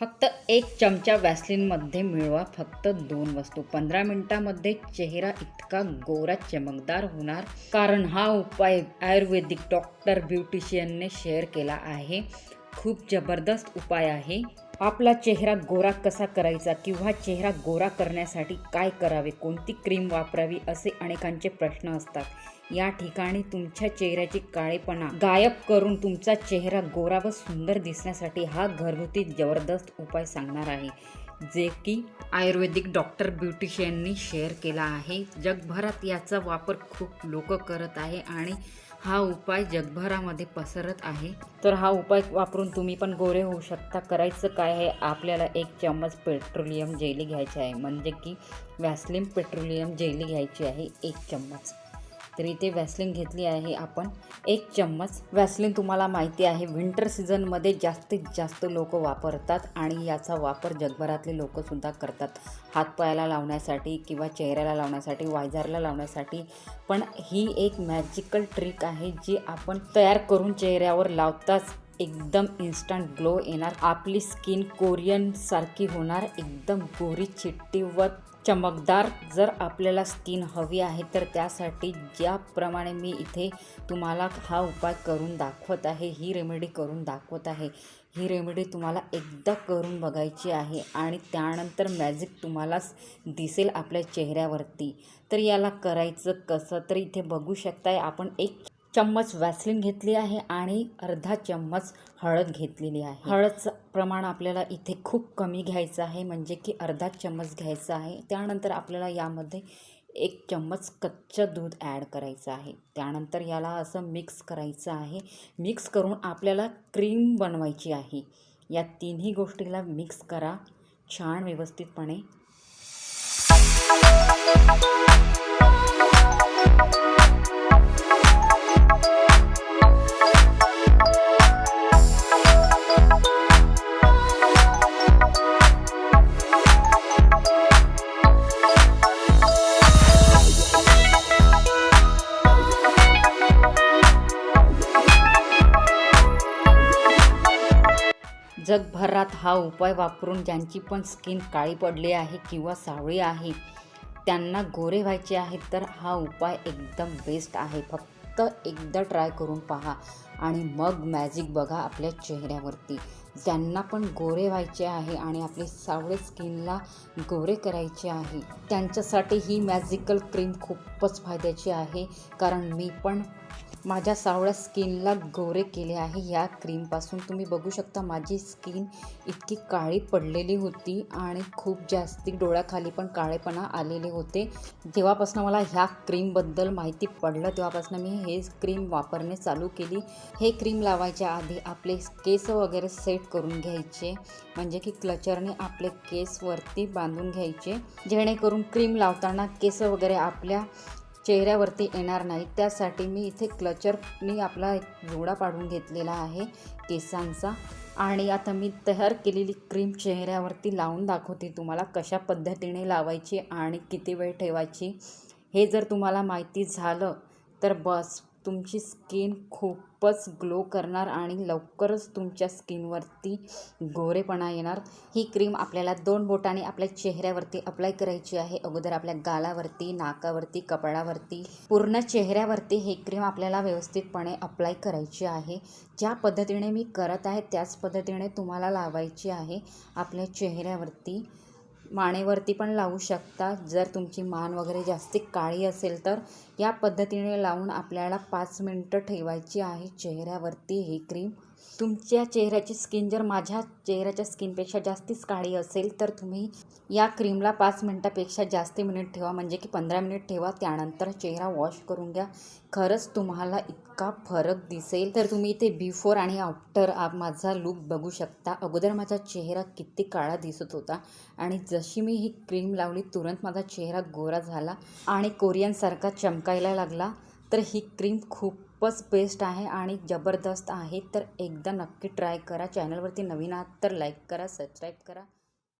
फक्त एक चमचा वॅसलिनमध्ये मिळवा. फक्त दोन वस्तू. पंधरा मिनिटामध्ये चेहरा इतका गोरा चमकदार होणार. कारण हा उपाय आयुर्वेदिक डॉक्टर ब्युटिशियनने शेअर केला आहे. खूप जबरदस्त उपाय आहे. आपला चेहरा गोरा कसा करायचा किंवा चेहरा गोरा करण्यासाठी काय करावे कोणती क्रीम वापरावी असे अनेकांचे प्रश्न असतात. या ठिकाणी तुमच्या चेहऱ्याची काळेपणा गायब करून तुमचा चेहरा गोरा व सुंदर दिसण्यासाठी हा घरगुती जबरदस्त उपाय सांगणार आहे. जे की आयुर्वेदिक डॉक्टर ब्युटिशियननी शेअर केला आहे. जगभरात याचा वापर खूप लोक करत आहे आणि हा उपाय जगभरामध्ये पसरत आहे. तर हा उपाय वापरून तुम्ही पण गोरे होऊ शकता. करायचं काय आहे? आपल्याला एक चम्मच पेट्रोलियम जेली घ्यायची आहे. म्हणजे की व्हॅसलिन पेट्रोलियम जेली घ्यायची आहे. एक चम्मच. रात्री ते वॅसलिन घेतली आहे. आपण एक चम्मच वॅसलिन तुम्हाला माहिती आहे. विंटर सीझनमध्ये जास्तीत जास्त लोक वापरतात आणि याचा वापर जगभरातले लोकसुद्धा करतात. हातपायाला लावण्यासाठी किंवा चेहऱ्याला लावण्यासाठी वायझरला लावण्यासाठी. पण ही एक मॅजिकल ट्रिक आहे जी आपण तयार करून चेहऱ्यावर लावताच एकदम इन्स्टंट ग्लो येणार. आपली स्किन कोरियन सारखी होणार. एकदम गोरी चिट्टी व चमकदार जर आपल्याला स्किन हवी आहे तर त्यासाठी ज्याप्रमाणे मी इथे तुम्हाला हा उपाय करून दाखवत आहे ही रेमेडी करून दाखवत आहे. ही रेमेडी तुम्हाला एकदा करून बघायची आहे आणि त्यानंतर मॅजिक तुम्हालाच दिसेल आपल्या चेहऱ्यावरती. तर याला करायचं कसं? तर इथे बघू शकताय आपण एक चम्मच वॅसलिन घेतली आहे आणि अर्धा चम्मच हळद घेतलेली आहे. हळदचं प्रमाण आपल्याला इथे खूप कमी घ्यायचं आहे म्हणजे की अर्धा चम्मच घ्यायचा आहे. त्यानंतर आपल्याला यामध्ये एक चम्मच कच्चं दूध ॲड करायचं आहे. त्यानंतर याला असं मिक्स करायचं आहे. मिक्स करून आपल्याला क्रीम बनवायची आहे. या तिन्ही गोष्टीला मिक्स करा. छान व्यवस्थितपणे. जगभरात हा उपाय वापरून ज्यांची पण स्किन काळी पडली आहे किंवा सावळी आहे त्यांना गोरे व्हायचे आहे तर हा उपाय एकदम बेस्ट आहे. फक्त एकदा ट्राय करून पहा आणि मग मॅजिक बघा आपल्या चेहऱ्यावरती. ज्यांना पण गोरे व्हायचे आहे आणि आपले सावळे स्किनला गोरे करायचे आहे त्यांच्यासाठी ही मॅजिकल क्रीम खूपच फायद्याची आहे कारण मी पण माझ्या सावळ्या स्किनला गोरे केले आहे. या क्रीमपासून तुम्ही बघू शकता माझी स्किन इतकी काळी पडलेली होती आणि खूप जास्ती डोळ्याखाली पण काळेपणा आलेले होते. जेव्हापासून मला ह्या क्रीमबद्दल माहिती पडलं तेव्हापासून मी हे क्रीम वापरणे चालू केली. हे क्रीम लावायच्या आधी आपले केस वगैरे सेट करून घ्यायचे म्हणजे की क्लचरने आपले केस वरती बांधून घ्यायचे. जेणेकरून क्रीम लावताना केस वगैरे आपल्या चेहऱ्यावरती येणार नाही. त्यासाठी मी इथे क्लचरनी आपला एक जोडा पाडून घेतलेला आहे केसांचा. आणि आता मी तयार केलेली क्रीम चेहऱ्यावरती लावून दाखवते तुम्हाला कशा पद्धतीने लावायची आणि किती वेळ ठेवायची. हे जर तुम्हाला माहिती झालं तर बस. तुमची स्किन खूपच ग्लो करणार आणि लवकरच तुमच्या स्किनवरती गोरेपणा येणार. ही क्रीम आपल्याला दोन बोटाने आपल्या चेहऱ्यावरती अप्लाय करायची आहे. अगोदर आपल्या गालावरती नाकावरती कपाळावरती पूर्ण चेहऱ्यावरती ही क्रीम आपल्याला व्यवस्थितपणे अप्लाय करायची आहे. ज्या पद्धतीने मी करत आहे त्याच पद्धतीने तुम्हाला लावायची आहे. आपल्या चेहऱ्यावरती मानेवरती पण लावू शकता. जर तुमची मान वगैरे जास्ती काळी असेल तर या पद्धतीने लावून आपल्याला पाच मिनटं ठेवायची आहे. चेहऱ्यावरती ही क्रीम तुमच्या चेहऱ्याची स्किन जर माझ्या चेहऱ्याच्या स्किनपेक्षा जास्तीच काळी असेल तर तुम्ही या क्रीमला पाच मिनटापेक्षा जास्त मिनिट ठेवा. म्हणजे की पंधरा मिनिट ठेवा. त्यानंतर चेहरा वॉश करून घ्या. खरंच तुम्हाला इतका फरक दिसेल. तर तुम्ही इथे बिफोर आणि आफ्टर माझा लुक बघू शकता. अगोदर माझा चेहरा किती काळा दिसत होता. आणि जशी मी ही क्रीम लावली तुरंत माझा चेहरा गोरा झाला आणि कोरियनसारखा चमकायला लागला. तर ही क्रीम खूप खूपच बेस्ट आहे आणि जबरदस्त आहे. तर एकदा नक्की ट्राय करा. चॅनलवरती नवीन आहात तर लाईक करा सबस्क्राईब करा.